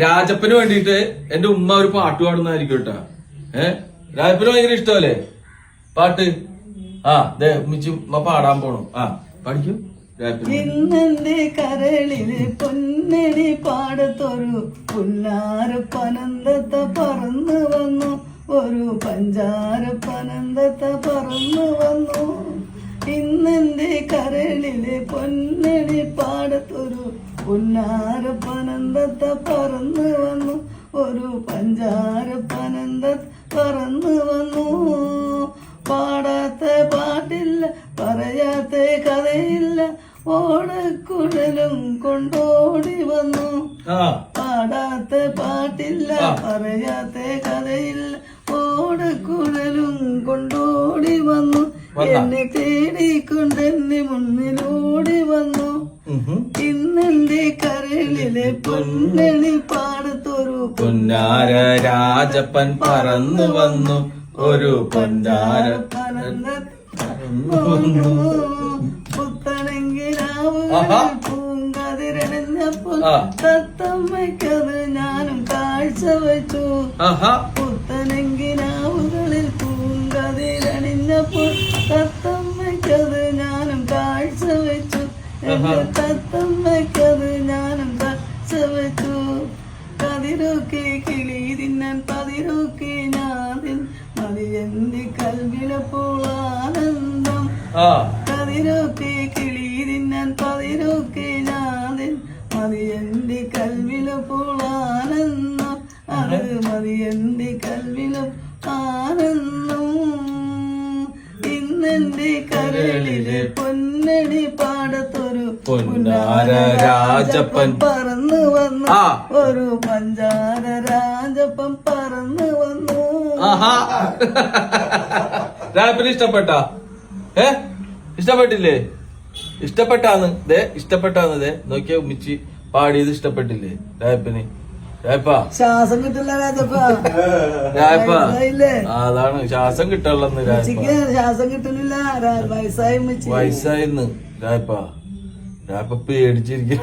രാജപ്പന് വേണ്ടിയിട്ട് എന്റെ ഉമ്മ ഒരു പാട്ട് പാടുന്നതായിരിക്കും കേട്ടാ. ഏ? രാജപ്പന് ഭയങ്കര ഇഷ്ടമല്ലേ? പാട്ട്? ആ ദേ ഉമ്മിച്ചി ഉമ്മ പാടാൻ പോണു. ആ പഠിക്കും ഇന്നെന്റെ കരളിലെ പൊന്നണി പാടത്തൊരു പുല്ലാറ് പനന്തത്ത പറന്നു വന്നു. ഒരു പഞ്ചാര പനന്തത്ത പറന്നു വന്നു. ഇന്നെന്റെ കരളിൽ പൊന്നണി പാടത്തൊരു പുന്നാര പനന്തത്ത പറന്നു വന്നു. ഒരു പഞ്ചാര പനന്തത്ത പറന്നു വന്നു. പാടാത്ത പാട്ടില്ല പറയാത്ത കഥയില്ല. ഓടക്കുഴലും കൊണ്ടോടി വന്നു. പാടാത്ത പാട്ടില്ല. പറയാത്ത കഥയില്ല. ഓടക്കുഴലും കൊണ്ടോടി വന്നു. വന്നാ? എന്നെ തേടിക്കൊണ്ട് എന്നെ മുന്നിലൂടി വന്നു. ഉഹും. ഇന്നെന്റെ കരളിലെ പൊന്നണി പാടത്തൊരു പൊന്നാര രാജപ്പൻ പറന്നു വന്നു ഒരു പൊന്നാര പറന്നു വന്നു. ആഹാ. പൂങ്കതിരണിഞ്ഞപ്പോൾ. തത്തമ്മയ്ക്കത് ഞാനും കാഴ്ച വെച്ചു ആഹാ ആഹാ. എന്റെ തത്തമ്മയ്ക്കത് ഞാനും കാഴ്ച കതിരൊക്കെ കിളി തിന്നാൻ പതിരൊക്കെ ഞാൻ മതിയെന്റെ കൽവിലപ്പോൾ ആനന്ദം. കതിരൊക്കെ കിളി തിന്നാൻ പതിരൊക്കെ ഞാൻ മതി എന്റെ കൽവിലപ്പോൾ ആനന്ദം. അത് മതി എന്റെ കൽവിലും ആനന്ദം. ഇന്നെന്റെ കരളിലെ പൊന്നണി പാടത്തൊരു പൊന്നാര രാജപ്പൻ. പറന്നു വന്നു. ഒരു പഞ്ചാര രാജപ്പൻ പറന്നു വന്നു. രാജപ്പന് ഇഷ്ടപ്പെട്ട? ഏ? ഇഷ്ടപ്പെട്ടില്ലേ? ഇഷ്ടപ്പെട്ടാന്ന്. ദേ ഇഷ്ടപ്പെട്ടാന്ന് ദേ. നോക്കിയ ഉമ്മിച്ചി പാടിയത് ഇഷ്ടപ്പെട്ടില്ലേ രാജപ്പന്? രാജപ്പാ ശ്വാസം കിട്ടില്ല? അതാണ്. ശ്വാസം ഉച്ചയ്ക്ക് ശ്വാസം കിട്ടുന്നില്ല രാ- വയസ്സായി വയസ്സായിന്ന് രാജപ്പ. രാജപ്പ പേടിച്ചിരിക്കും